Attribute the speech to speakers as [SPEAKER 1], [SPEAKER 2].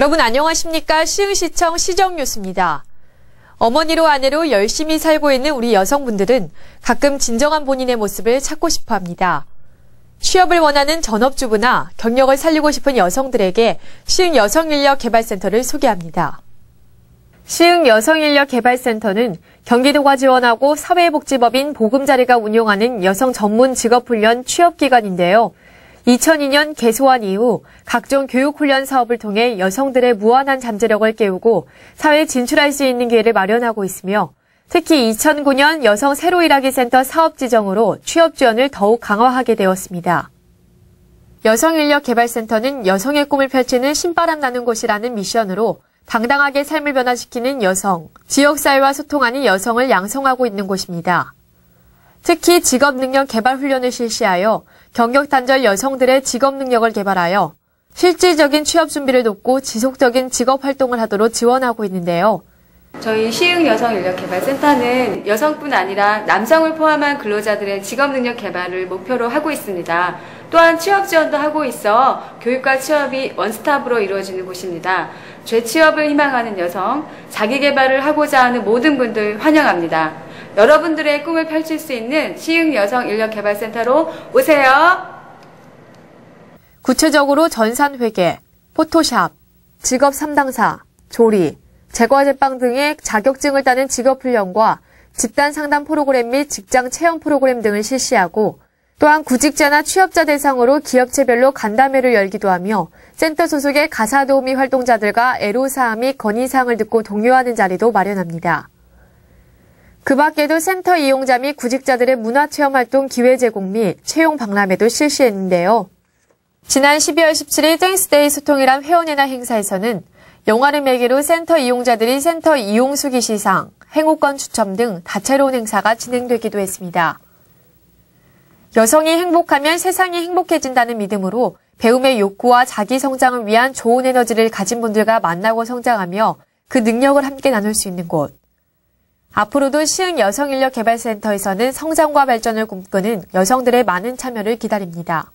[SPEAKER 1] 여러분 안녕하십니까? 시흥시청 시정뉴스입니다. 어머니로 아내로 열심히 살고 있는 우리 여성분들은 가끔 진정한 본인의 모습을 찾고 싶어 합니다. 취업을 원하는 전업주부나 경력을 살리고 싶은 여성들에게 시흥 여성인력개발센터를 소개합니다. 시흥 여성인력개발센터는 경기도가 지원하고 사회복지법인 보금자리가 운영하는 여성 전문 직업훈련 취업기관인데요. 2002년 개소한 이후 각종 교육훈련 사업을 통해 여성들의 무한한 잠재력을 깨우고 사회에 진출할 수 있는 기회를 마련하고 있으며 특히 2009년 여성 새로 일하기 센터 사업 지정으로 취업 지원을 더욱 강화하게 되었습니다. 여성인력개발센터는 여성의 꿈을 펼치는 신바람 나는 곳이라는 미션으로 당당하게 삶을 변화시키는 여성, 지역사회와 소통하는 여성을 양성하고 있는 곳입니다. 특히 직업 능력 개발 훈련을 실시하여 경력 단절 여성들의 직업 능력을 개발하여 실질적인 취업 준비를 돕고 지속적인 직업 활동을 하도록 지원하고 있는데요.
[SPEAKER 2] 저희 시흥 여성 인력 개발 센터는 여성뿐 아니라 남성을 포함한 근로자들의 직업 능력 개발을 목표로 하고 있습니다. 또한 취업 지원도 하고 있어 교육과 취업이 원스톱으로 이루어지는 곳입니다. 재취업을 희망하는 여성, 자기 개발을 하고자 하는 모든 분들 환영합니다. 여러분들의 꿈을 펼칠 수 있는 시흥 여성 인력 개발센터로 오세요.
[SPEAKER 1] 구체적으로 전산 회계, 포토샵, 직업 3당사, 조리, 제과 제빵 등의 자격증을 따는 직업훈련과 집단 상담 프로그램 및 직장 체험 프로그램 등을 실시하고 또한 구직자나 취업자 대상으로 기업체별로 간담회를 열기도 하며 센터 소속의 가사도우미 활동자들과 애로사항 및 건의사항을 듣고 동요하는 자리도 마련합니다. 그 밖에도 센터 이용자 및 구직자들의 문화체험 활동 기회 제공 및 채용 박람회도 실시했는데요. 지난 12월 17일 땡스데이 소통이란 회원회나 행사에서는 영화를 매개로 센터 이용자들이 센터 이용 수기 시상, 행복권 추첨 등 다채로운 행사가 진행되기도 했습니다. 여성이 행복하면 세상이 행복해진다는 믿음으로 배움의 욕구와 자기 성장을 위한 좋은 에너지를 가진 분들과 만나고 성장하며 그 능력을 함께 나눌 수 있는 곳. 앞으로도 시흥 여성인력개발센터에서는 성장과 발전을 꿈꾸는 여성들의 많은 참여를 기다립니다.